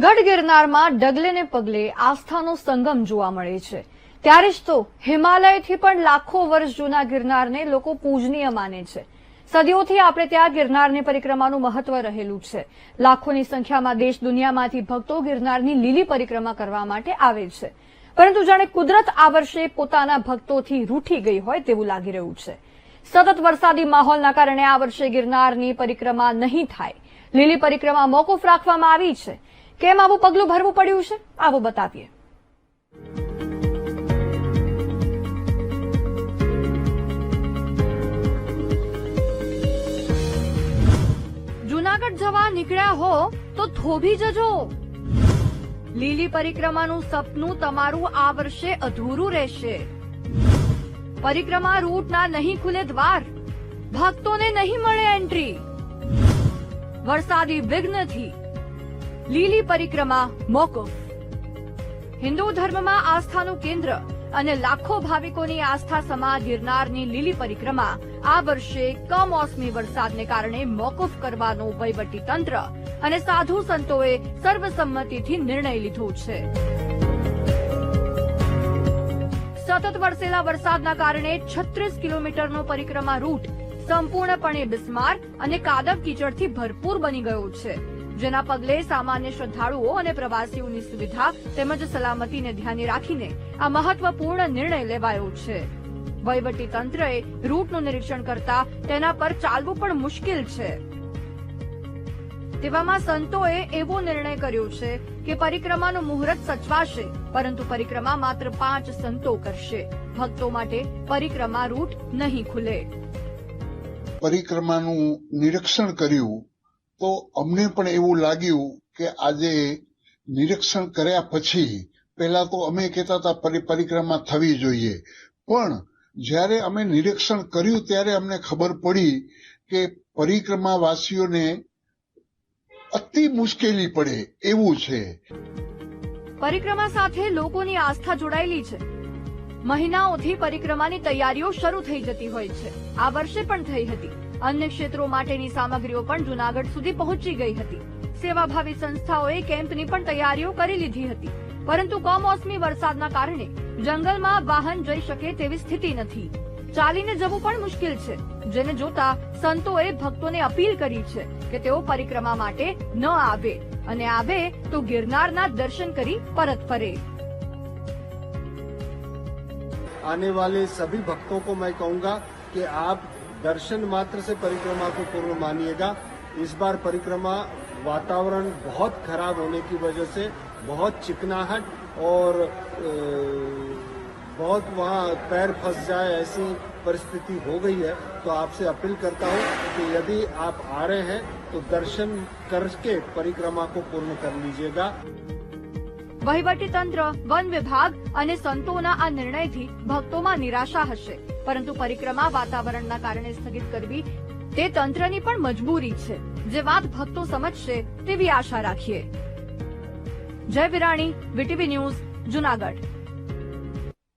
ગઢ ગિરનારમાં ડગલે ને પગલે આસ્થાનો સંગમ જોવા મળે છે. ત્યારે જ તો હિમાલયથી પણ લાખો વર્ષ જૂના ગિરનારને લોકો પૂજનીય માને છે. સદીઓથી આપણે ત્યાં ગિરનારની પરિક્રમાનું મહત્વ રહેલું છે. લાખોની સંખ્યામાં દેશ દુનિયામાંથી ભક્તો ગિરનારની લીલી પરિક્રમા કરવા માટે આવે છે. પરંતુ જાણે કુદરત આ વર્ષે પોતાના ભક્તોથી રૂઠી ગઈ હોય તેવું લાગી રહ્યું છે. સતત વરસાદી માહોલના કારણે આ વર્ષે ગિરનારની પરિક્રમા નહીં થાય. લીલી પરિક્રમા મોકૂફ રાખવામાં આવી છે. કેમ આવું પગલું ભરવું પડ્યું છે? આવો બતાવીએ. જુનાગઢ જવા નીકળ્યા હો, તો થોભી જજો. લીલી પરિક્રમાનું સપનું તમારું આ વર્ષે અધૂરું રહેશે. પરિક્રમા રૂટના નહીં ખુલે દ્વાર. ભક્તોને નહીં મળે એન્ટ્રી. વરસાદી વિઘ્નથી. લીલી પરિક્રમા મોકૂફ હિન્દુ ધર્મમાં આસ્થાનું કેન્દ્ર અને લાખો ભાવિકોની આસ્થા સમા ગિરનારની લીલી પરિક્રમા આ વર્ષે કમોસમી વરસાદને કારણે મોકૂફ કરવાનો વહીવટી તંત્ર અને સાધુ સંતોએ સર્વસંમતિથી નિર્ણય લીધો છે. સતત વરસેલા વરસાદના કારણે છત્રીસ કિલોમીટરનો પરિક્રમા રૂટ સંપૂર્ણપણે બિસ્માર અને કાદવ કીચડથી ભરપૂર બની ગયો છે. જેના પગલે સામાન્ય શ્રદ્ધાળુઓ અને પ્રવાસીઓની સુવિધા તેમજ સલામતીને ધ્યાને રાખીને આ મહત્વપૂર્ણ નિર્ણય લેવાયો છે. વહીવટી તંત્રએ રૂટનું નિરીક્ષણ કરતા તેના પર ચાલવું પણ મુશ્કેલ છે. તેવામાં સંતોએ એવો નિર્ણય કર્યો છે કે પરિક્રમાનું મુહૂર્ત સચવાશે, પરંતુ પરિક્રમા માત્ર પાંચ સંતો કરશે. ભક્તો માટે પરિક્રમા રૂટ નહીં ખુલે. પરિક્રમાનું નિરીક્ષણ કર્યું તો અમને પણ એવું લાગ્યું કે આજે નિરીક્ષણ કર્યા પછી પહેલા તો અમે કહેતા હતા પરિક્રમા થવી જોઈએ. પણ જ્યારે અમે નિરીક્ષણ કર્યું ત્યારે અમને ખબર પડી કે પરિક્રમાવાસીઓને અતિ મુશ્કેલી પડે એવું છે. પરિક્રમા સાથે લોકોની આસ્થા જોડાયેલી છે. મહિનાઓથી પરિક્રમાની તૈયારીઓ શરૂ થઈ જતી હોય છે. આ વર્ષે પણ થઈ હતી. અન્ય ક્ષેત્રો માટેની સામગ્રીઓ પણ જુનાગઢ સુધી પહોંચી ગઈ હતી સેવાભાવી સંસ્થાઓએ કેમ્પની પણ તૈયારીઓ કરી લીધી હતી પરંતુ કમોસમી વરસાદના કારણે જંગલમાં વાહન જઈ શકે તેવી સ્થિતિ નથી ચાલીને જવું પણ મુશ્કેલ છે જેને જોતા સંતોએ ભક્તોને અપીલ કરી છે કે તેઓ પરિક્રમા માટે ન આવે અને આવે તો ગિરનારના દર્શન કરી પરત ફરે आने वाले सभी भक्तों को मैं कहूंगा कि आप दर्शन मात्र से परिक्रमा को पूर्ण मानिएगा इस बार परिक्रमा वातावरण बहुत खराब होने की वजह से बहुत चिकनाहट और अ, बहुत वहाँ पैर फंस जाए ऐसी परिस्थिति हो गई है तो आपसे अपील करता हूँ कि यदि आप आ रहे हैं तो दर्शन करके परिक्रमा को पूर्ण कर लीजिएगा વહીવટી તંત્ર વન વિભાગ અને સંતોના આ નિર્ણયથી ભક્તોમાં નિરાશા હશે પરંતુ પરિક્રમા વાતાવરણના કારણે સ્થગિત કરવી તે તંત્રની પણ મજબૂરી છે. જે વાત ભક્તો સમજશે તેવી આશા રાખીએ. જય વિરાણી, વીટીવી ન્યૂઝ, જુનાગઢ.